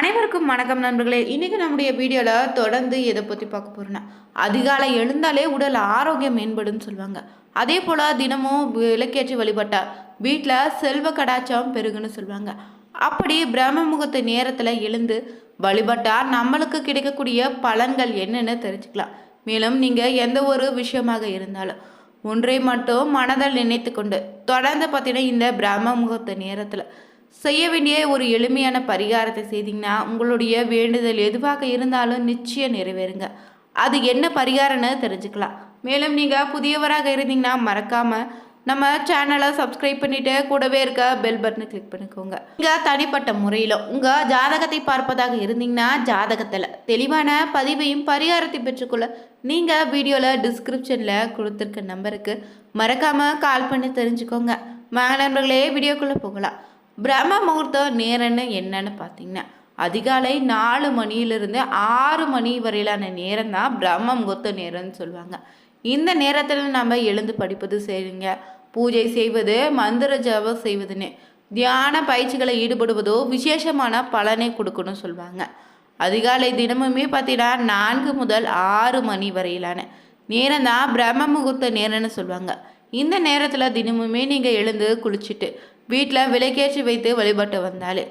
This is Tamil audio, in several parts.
அனைவருக்கும் வணக்கம் நண்பர்களே. இன்றைக்கி நம்முடைய வீடியோவில் தொடர்ந்து எதை பற்றி பார்க்க போகிறோன்னா அதிகாலை எழுந்தாலே உடல் ஆரோக்கியம் மேம்படும்னு சொல்லுவாங்க. அதே போல் தினமும் விளக்கேற்றி வழிபட்டால் வீட்டில் செல்வ கடாச்சம் பெருகுன்னு சொல்லுவாங்க. அப்படி பிரம்ம முகூர்த்த நேரத்தில் எழுந்து வழிபட்டால் நம்மளுக்கு கிடைக்கக்கூடிய பலன்கள் என்னென்னு தெரிஞ்சுக்கலாம். மேலும் நீங்கள் எந்த ஒரு விஷயமாக இருந்தாலும் ஒன்றை மட்டும் மனதில் நினைத்து கொண்டு தொடர்ந்து பார்த்தீங்கன்னா இந்த பிரம்ம முகூர்த்த நேரத்தில் செய்ய வேண்டிய ஒரு எளிமையான பரிகாரத்தை செய்தீங்கன்னா உங்களுடைய வேண்டுதல் எதுவாக இருந்தாலும் நிச்சயம் நிறைவேறுங்க. அது என்ன பரிகாரம்னு தெரிஞ்சுக்கலாம். மேலும் நீங்கள் புதியவராக இருந்தீங்கன்னா மறக்காமல் நம்ம சேனலை சப்ஸ்கிரைப் பண்ணிவிட்டு கூடவே இருக்க பெல் பட்டனை கிளிக் பண்ணிக்கோங்க. நீங்கள் தனிப்பட்ட முறையில் உங்கள் ஜாதகத்தை பார்ப்பதாக இருந்தீங்கன்னா ஜாதகத்தில் தெளிவான பதிவையும் பரிகாரத்தை பெற்றுக்கொள்ள நீங்கள் வீடியோவில் டிஸ்கிரிப்ஷனில் கொடுத்துருக்க நம்பருக்கு மறக்காமல் கால் பண்ணி தெரிஞ்சுக்கோங்க. வாங்க நண்பர்களே வீடியோக்குள்ளே போகலாம். பிரம்ம முகூர்த்தம் நேரம்னு என்னன்னு பார்த்தீங்கன்னா அதிகாலை நாலு மணியிலிருந்து ஆறு மணி வரையிலான நேரம் தான் பிரம்ம முகூர்த்த நேரம்னு சொல்லுவாங்க. இந்த நேரத்தில் நம்ம எழுந்து படிப்பது செய்யுங்க. பூஜை செய்வது மந்திர ஜபம் செய்வதுன்னு தியான பயிற்சிகளை ஈடுபடுவதோ விசேஷமான பலனை கொடுக்கணும்னு சொல்லுவாங்க. அதிகாலை தினமுமே பார்த்தீங்கன்னா நான்கு முதல் ஆறு மணி வரையிலான நேரம் தான் பிரம்ம முகூர்த்த நேரம்னு சொல்லுவாங்க. இந்த நேரத்தில் தினமுமே நீங்கள் எழுந்து குளிச்சுட்டு வீட்டில் விலைக்கேற்றி வைத்து வழிபட்டு வந்தாள்.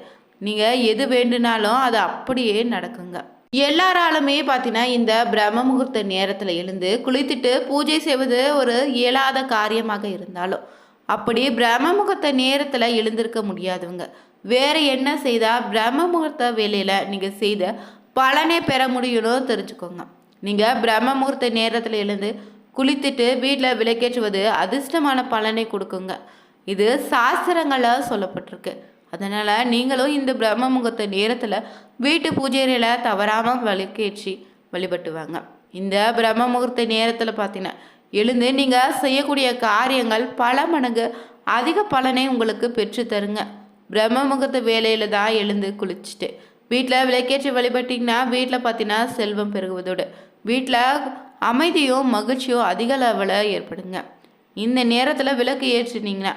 நீங்கள் எது வேண்டுனாலும் அது அப்படியே நடக்குங்க. எல்லாராலுமே பார்த்தீங்கன்னா இந்த பிரம்ம முகூர்த்த நேரத்தில் எழுந்து குளித்துட்டு பூஜை செய்வது ஒரு இயலாத காரியமாக இருந்தாலும் அப்படி பிரம்ம முகூர்த்த நேரத்தில் எழுந்திருக்க முடியாதவங்க. வேறு என்ன செய்தால் பிரம்ம முகூர்த்த வேலையில் நீங்கள் செய்த பலனை பெற முடியும்னு தெரிஞ்சுக்கோங்க. நீங்கள் பிரம்ம முகூர்த்த நேரத்தில் எழுந்து குளித்துட்டு வீட்டில் விளக்கேற்றுவது அதிர்ஷ்டமான பலனை கொடுக்குங்க. இது சாஸ்திரங்களில் சொல்லப்பட்டிருக்கு. அதனால் நீங்களும் இந்த பிரம்ம முகூர்த்த நேரத்தில் வீட்டு பூஜைகளில் தவறாமல் விளக்கேற்றி வழிபட்டு வாங்க. இந்த பிரம்ம முகூர்த்த நேரத்தில் பார்த்தீங்கன்னா எழுந்து நீங்கள் செய்யக்கூடிய காரியங்கள் பல மடங்கு அதிக பலனை உங்களுக்கு பெற்று தருங்க. பிரம்ம முகூர்த்த வேலையில் தான் எழுந்து குளிச்சுட்டு வீட்டில் விளக்கேற்றி வழிபட்டிங்கன்னா வீட்டில் பார்த்தீங்கன்னா செல்வம் பெருகுவதோடு வீட்டில் அமைதியும் மகிழ்ச்சியும் அதிக அளவில் ஏற்படுங்க. இந்த நேரத்தில் விளக்கு ஏற்றினீங்கன்னா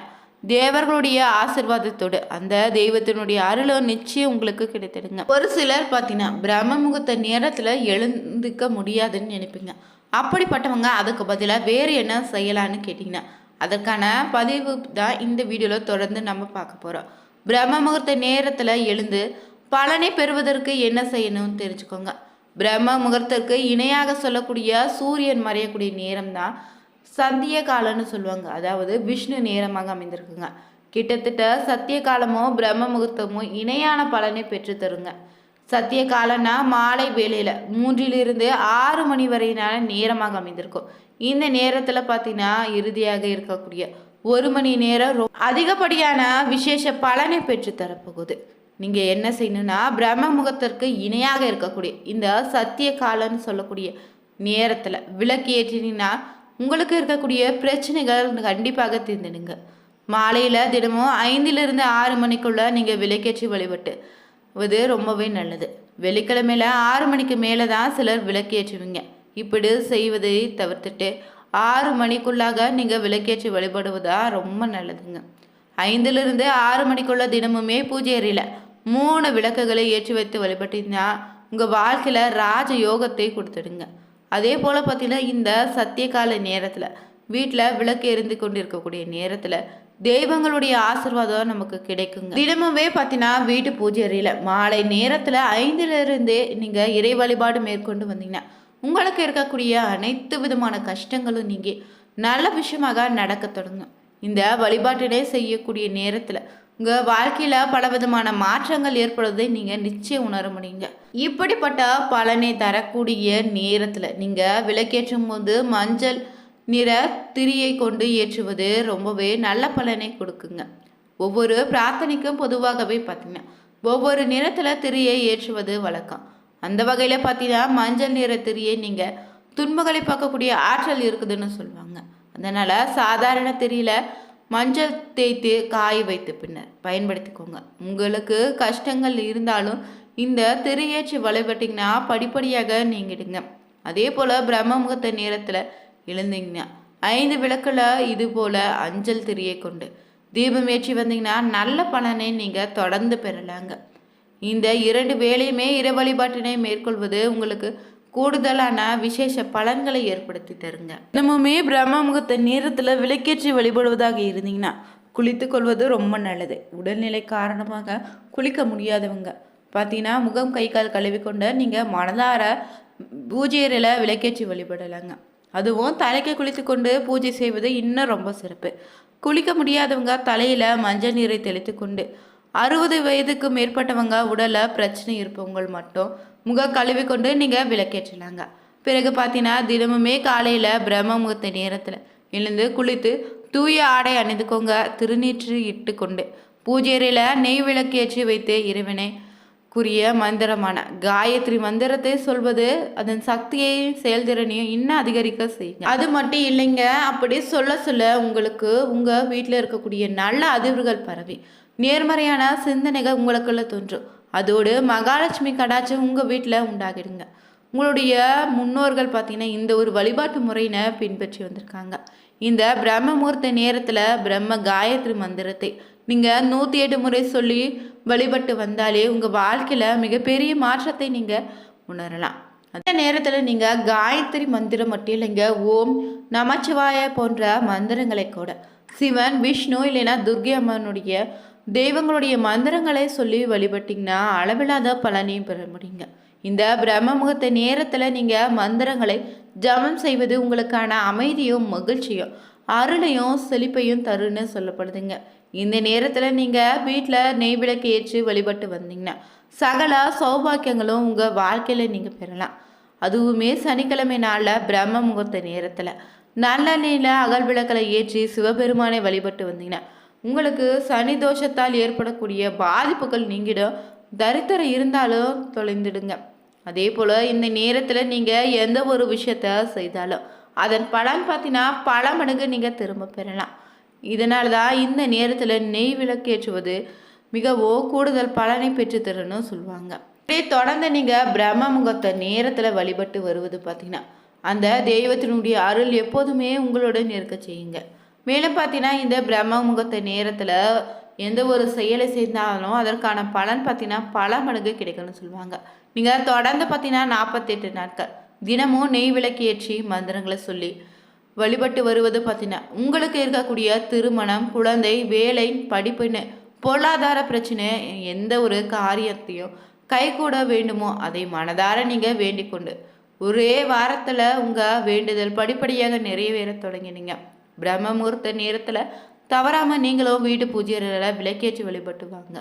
தேவர்களுடைய ஆசிர்வாதத்தோடு அந்த தெய்வத்தினுடைய அருளும் நிச்சயம் உங்களுக்கு கிடைத்திடுங்க. ஒரு சிலர் பார்த்தீங்கன்னா பிரம்ம முகூர்த்த நேரத்தில் எழுந்துக்க முடியாதுன்னு நினைப்பீங்க. அப்படிப்பட்டவங்க அதுக்கு பதிலாக வேறு என்ன செய்யலான்னு கேட்டிங்கன்னா அதற்கான பதிவு தான் இந்த வீடியோவில் தொடர்ந்து நம்ம பார்க்க போகிறோம் பிரம்ம முகூர்த்த நேரத்தில் எழுந்து பலனை பெறுவதற்கு என்ன செய்யணும்னு தெரிஞ்சுக்கோங்க. பிரம்ம முகூர்த்தருக்கு இணையாக சொல்லக்கூடிய சூரியன் மறையக்கூடிய நேரம் தான் சந்திய காலம்னு சொல்லுவாங்க. அதாவது விஷ்ணு நேரமாக அமைந்திருக்குங்க. கிட்டத்தட்ட சத்திய காலமோ பிரம்ம முகூர்த்தமோ இணையான பலனை பெற்று தருங்க சத்திய காலம்னா மாலை வேலையில் மூன்றிலிருந்து ஆறு மணி வரையினால நேரமாக அமைந்திருக்கும். இந்த நேரத்தில் பார்த்தீங்கன்னா இறுதியாக இருக்கக்கூடிய ஒரு மணி நேரம் ரொ- அதிகப்படியான விசேஷ பலனை பெற்று தரப்போகுது நீங்கள் என்ன செய்யணும்னா பிரம்ம முகத்திற்கு இணையாக இருக்கக்கூடிய இந்த சத்திய காலம்னு சொல்லக்கூடிய நேரத்தில் விளக்கு ஏற்றினீங்கன்னா உங்களுக்கு இருக்கக்கூடிய பிரச்சனைகள் கண்டிப்பாக தீர்ந்துடுங்க. மாலையில் தினமும் ஐந்திலிருந்து ஆறு மணிக்குள்ளே நீங்கள் விளக்கேற்றி வழிபட்டு இது ரொம்பவே நல்லது. வெள்ளிக்கிழமையில் ஆறு மணிக்கு மேலே தான் சிலர் விளக்கேற்றுவீங்க. இப்படி செய்வதை தவிர்த்துட்டு ஆறு மணிக்குள்ளாக நீங்கள் விளக்கேற்றி வழிபடுவதா ரொம்ப நல்லதுங்க. ஐந்திலிருந்து ஆறு மணிக்குள்ள தினமுமே பூஜை அறையில் மூணு விளக்குகளை ஏற்றி வைத்து வழிபட்டீங்கன்னா உங்கள் வாழ்க்கையில் ராஜ யோகத்தை கொடுத்துடுங்க. அதே போல் பார்த்தீங்கன்னா இந்த சத்தியகால நேரத்தில் வீட்டில் விளக்கு எரிந்து கொண்டிருக்கக்கூடிய நேரத்தில் தெய்வங்களுடைய ஆசிர்வாதம் நமக்கு கிடைக்குங்க. தினமுமே பார்த்தீங்கன்னா வீட்டு பூஜை அறையில் மாலை நேரத்தில் ஐந்திலிருந்தே நீங்கள் இறை வழிபாடு மேற்கொண்டு வந்தீங்கன்னா உங்களுக்கு இருக்கக்கூடிய அனைத்து விதமான கஷ்டங்களும் நீங்கள் நல்ல விஷயமாக நடக்க தொடங்கும். இந்த வழிபாட்டிலே செய்யக்கூடிய நேரத்தில் உங்கள் வாழ்க்கையில் பல விதமான மாற்றங்கள் ஏற்படுவதை நீங்கள் நிச்சயம் உணர முடியுங்க. இப்படிப்பட்ட பலனை தரக்கூடிய நேரத்தில் நீங்கள் விளக்கேற்றும் போது மஞ்சள் நிற திரியை கொண்டு ஏற்றுவது ரொம்பவே நல்ல பலனை கொடுக்குங்க. ஒவ்வொரு பிரார்த்தனைக்கும் பொதுவாகவே பார்த்தீங்கன்னா ஒவ்வொரு நிறத்தில் திரியை ஏற்றுவது வழக்கம். அந்த வகையில் பார்த்தீங்கன்னா மஞ்சள் நிற திரியை நீங்கள் துன்பங்களை பார்க்கக்கூடிய ஆற்றல் இருக்குதுன்னு சொல்லுவாங்க. அதனால் சாதாரண திரியில் மஞ்சள் தேய்த்து காய வைத்து பின்னர் பயன்படுத்திக்கோங்க. உங்களுக்கு கஷ்டங்கள் இருந்தாலும் இந்த திரையேச்சு வழிபட்டிங்கன்னா படிப்படியாக நீங்கிடுங்க. அதே போல் பிரம்ம முகூர்த்த நேரத்தில் எழுந்தீங்கன்னா ஐந்து விளக்கில் இது போல் அஞ்சல் திரியை கொண்டு தீபம் ஏற்றி வந்தீங்கன்னா நல்ல பலனை நீங்கள் தொடர்ந்து பெறலாங்க. இந்த இரண்டு வேலையுமே இர வழிபாட்டினை மேற்கொள்வது உங்களுக்கு கூடுதலான விசேஷ பலன்களை ஏற்படுத்தி தருங்க. தினமுமே பிரம்ம முகூர்த்த நேரத்தில் விளக்கேற்றி வழிபடுவதாக இருந்தீங்கன்னா குளித்து கொள்வது ரொம்ப நல்லது. உடல்நிலை காரணமாக குளிக்க முடியாதவங்க பார்த்தீங்கன்னா முகம் கை கால் கழுவி கொண்டு நீங்கள் மனதார பூஜை விளக்கேற்றி வழிபடலாங்க. அதுவும் தலைக்கு குளித்து கொண்டு பூஜை செய்வது இன்னும் ரொம்ப சிறப்பு. குளிக்க முடியாதவங்க தலையில் மஞ்சள் நீரை தெளித்து கொண்டு அறுபது வயதுக்கு மேற்பட்டவங்க உடலில் பிரச்சனை இருப்பவங்க மட்டும் முக கழுவி கொண்டு நீங்கள் விளக்கேற்றலாங்க. பிறகு பார்த்தீங்கன்னா தினமுமே காலையில் பிரம்ம முகூர்த்த நேரத்தில் எழுந்து குளித்து தூய ஆடை அணிந்துக்கோங்க. திருநீற்று இட்டு கொண்டு பூஜை அறையில் நெய் விளக்கேற்றி வைத்து இறைவனை குறிய மந்திரமான காயத்ரி மந்திரத்தை சொல்வது அதன் சக்தியையும் செயல்திறனையும் இன்னும் அதிகரிக்க செய்யுங்க அது மட்டும் இல்லைங்க அப்படி சொல்ல சொல்ல உங்களுக்கு உங்கள் வீட்டில் இருக்கக்கூடிய நல்ல அதிர்வுகள் பரவி. நேர்மறையான சிந்தனைகள் உங்களுக்குள்ள தோன்றும். அதோடு மகாலட்சுமி கடாட்சம் உங்கள் வீட்டில் உண்டாகிடுங்க. உங்களுடைய முன்னோர்கள் பார்த்தீங்கன்னா இந்த ஒரு வழிபாட்டு முறையினை பின்பற்றி வந்திருக்காங்க. இந்த பிரம்ம முகூர்த்த நேரத்தில் பிரம்ம காயத்ரி மந்திரத்தை நீங்கள் நூற்றி எட்டு முறை சொல்லி வழிபட்டு வந்தாலே உங்கள் வாழ்க்கையில் மிகப்பெரிய மாற்றத்தை நீங்கள் உணரலாம். அந்த நேரத்தில் நீங்கள் காயத்ரி மந்திரம் மட்டும் இல்லைங்க ஓம் நமச்சிவாய போன்ற மந்திரங்களை கூட. சிவன் விஷ்ணு இல்லைன்னா துர்கி அம்மனுடைய தெய்வங்களுடைய மந்திரங்களை சொல்லி வழிபட்டிங்கன்னா அளவில்லாத பலனையும் பெற முடியுங்க. இந்த பிரம்ம முகூர்த்த நேரத்தில் நீங்கள் மந்திரங்களை ஜபம் செய்வது உங்களுக்கான அமைதியும் மகிழ்ச்சியும் அருளையும் செழிப்பையும் தருன்னு சொல்லப்படுதுங்க. இந்த நேரத்தில் நீங்கள் வீட்டில் நெய் விளக்கு ஏற்றி வழிபட்டு வந்தீங்கன்னா சகல சௌபாக்கியங்களும் உங்கள் வாழ்க்கையில் நீங்கள் பெறலாம். அதுவுமே சனிக்கிழமை நாளில் பிரம்ம முகூர்த்த நேரத்தில். நல்லெண்ணெயில் அகல் விளக்கலை ஏற்றி சிவபெருமானை வழிபட்டு வந்தீங்கன்னா உங்களுக்கு சனி தோஷத்தால் ஏற்படக்கூடிய பாதிப்புகள் நீங்கிடும். தரித்திரம் இருந்தாலும் தொலைந்துடுங்க. அதே போல் இந்த நேரத்தில் நீங்கள் எந்த ஒரு விஷயத்த செய்தாலும் அதன் பலன் பார்த்தீங்கன்னா பல மடங்கு நீங்கள் திரும்ப பெறலாம். இதனால தான் இந்த நேரத்தில் நெய் விளக்கேற்றுவது மிகவும் கூடுதல் பலனை பெற்றுத்தருன்னு சொல்லுவாங்க. இப்படி தொடர்ந்து நீங்கள் பிரம்ம முகத்தை நேரத்தில் வழிபட்டு வருவது பார்த்தீங்கன்னா அந்த தெய்வத்தினுடைய அருள் எப்போதுமே உங்களுடன் இருக்க செய்யுங்க. மேலும் பார்த்தீங்கன்னா இந்த பிரம்ம முகத்தை நேரத்தில் எந்த ஒரு செயலை செய்தாலும் அதற்கான பலன் பார்த்தீங்கன்னா பல மடங்கு கிடைக்கும்னு சொல்லுவாங்க. நீங்கள் தொடர்ந்து பார்த்தீங்கன்னா நாற்பத்தெட்டு நாட்கள் தினமும் நெய் விளக்கேற்றி மந்திரங்களை சொல்லி வழிபட்டு வருவது பார்த்தீங்கன்னா உங்களுக்கு இருக்கக்கூடிய திருமணம் குழந்தை வேலை படிப்புன்னு பொருளாதார பிரச்சனை எந்த ஒரு காரியத்தையும் கைகூட வேண்டுமோ அதை மனதார நீங்கள் வேண்டிக் கொண்டு ஒரே வாரத்தில் உங்கள் வேண்டுதல் படிப்படியாக நிறைவேற தொடங்கினீங்க. பிரம்ம முகூர்த்த நேரத்தில் தவறாமல் நீங்களும் வீட்டு பூஜை விளக்கேற்றி வழிபட்டு வாங்க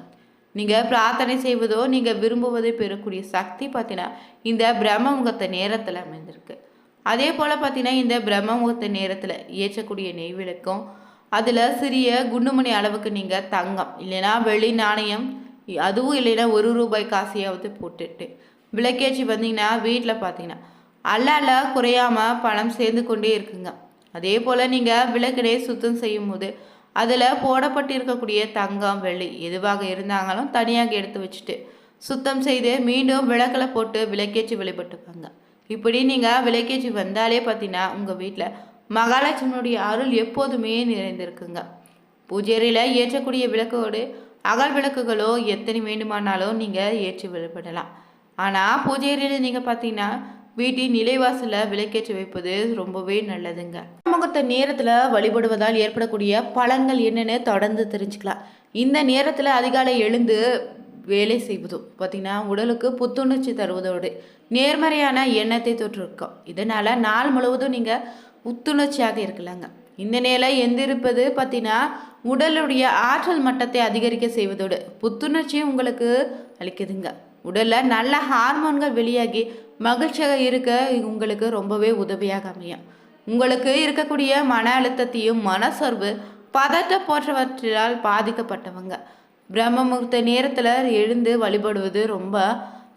நீங்கள் பிரார்த்தனை செய்வதோ நீங்கள் விரும்புவதை பெறக்கூடிய சக்தி பார்த்தீங்கன்னா இந்த பிரம்ம முகூர்த்த நேரத்தில் அமைந்திருக்கு. அதே போல் பார்த்தீங்கன்னா இந்த பிரம்ம முகூர்த்த நேரத்தில் ஏற்றக்கூடிய நெய் விளக்கும் அதில் சிறிய குண்டுமணி அளவுக்கு நீங்கள் தங்கம் இல்லைன்னா வெள்ளி நாணயம் அதுவும் இல்லைன்னா ஒரு ரூபாய் காசையாவது போட்டுட்டு விளக்கேற்றி வந்தீங்கன்னா வீட்டில் பார்த்தீங்கன்னா அல்லால குறையாமல் பணம் சேர்ந்து கொண்டே இருக்குங்க. அதே போல் நீங்கள் விளக்கினை சுத்தம் செய்யும் போது அதில் போடப்பட்டிருக்கக்கூடிய தங்கம் வெள்ளி எதுவாக இருந்தாங்களும் தனியாக எடுத்து வச்சுட்டு சுத்தம் செய்து மீண்டும் விளக்கில் போட்டு விளக்கேற்றி வழிபட்டுப்பாங்க இப்படி நீங்கள் விளக்கேற்றி வந்தாலே பார்த்தீங்கன்னா உங்கள் வீட்டில் மகாலட்சுமியுடைய அருள் எப்போதுமே நிறைந்திருக்குங்க. பூஜேரியில் ஏற்றக்கூடிய விளக்கோடு அகல் விளக்குகளோ எத்தனை வேண்டுமானாலும் நீங்கள் ஏற்றி வழிபடலாம். ஆனால் பூஜேரியில் நீங்கள் பார்த்தீங்கன்னா வீட்டின் நிலைவாசலை விளக்கேற்றி வைப்பது ரொம்பவே நல்லதுங்க. முகூர்த்த நேரத்தில் வழிபடுவதால் ஏற்படக்கூடிய பலன்கள் என்னென்னு தொடர்ந்து தெரிஞ்சுக்கலாம். இந்த நேரத்தில் அதிகாலை எழுந்து வேலை செய்வதும் பார்த்திங்கன்னா உடலுக்கு புத்துணர்ச்சி தருவதோடு நேர்மறையான எண்ணத்தை தொற்றிருக்கோம். இதனால் நாள் முழுவதும் நீங்கள் புத்துணர்ச்சியாக இருக்கலாங்க. இந்த நிலை எந்திருப்பது பார்த்தீங்கன்னா உடலுடைய ஆற்றல் மட்டத்தை அதிகரிக்க செய்வதோடு புத்துணர்ச்சியும் உங்களுக்கு அளிக்குதுங்க. உடலில் நல்ல ஹார்மோன்கள் வெளியாகி மகிழ்ச்சியாக இருக்க உங்களுக்கு ரொம்பவே உதவியாக அமையும். உங்களுக்கு இருக்கக்கூடிய மன அழுத்தத்தையும் மனசோர்வு பதட்ட போன்றவற்றால் பாதிக்கப்பட்டவங்க. பிரம்ம முகூர்த்த நேரத்தில் எழுந்து வழிபடுவது ரொம்ப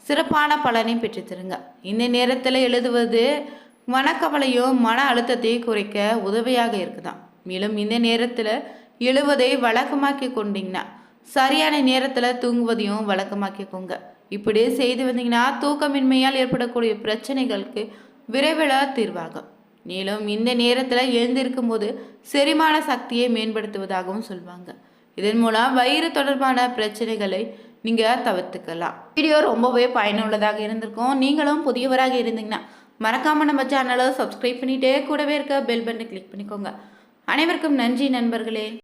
சிறப்பான பலனை பெற்றுத்தருங்க. இந்த நேரத்தில் எழுதுவது மனக்கவலையும் மன அழுத்தத்தையும் குறைக்க உதவியாக இருக்குதான். மேலும் இந்த நேரத்தில் எழுவதை வழக்கமாக்கி கொண்டீங்கன்னா சரியான நேரத்தில் தூங்குவதையும் வழக்கமாக்கிக்கோங்க. இப்படியே செய்து வந்தீங்கன்னா தூக்கமின்மையால் ஏற்படக்கூடிய பிரச்சனைகளுக்கு விரைவில் தீர்வாகும். மேலும் இந்த நேரத்தில் எழுந்திருக்கும் போது செரிமான சக்தியை மேம்படுத்துவதாகவும் சொல்லுவாங்க இதன் மூலம் வயிறு தொடர்பான பிரச்சனைகளை நீங்கள் தவிர்த்துக்கலாம். வீடியோ ரொம்பவே பயனுள்ளதாக இருந்திருக்கும். நீங்களும் புதியவராக இருந்தீங்கன்னா மறக்காமல் நம்ம சேனலை சப்ஸ்கிரைப் பண்ணிகிட்டே கூடவே இருக்க பெல் பட்டனை கிளிக் பண்ணிக்கோங்க. அனைவருக்கும் நன்றி நண்பர்களே.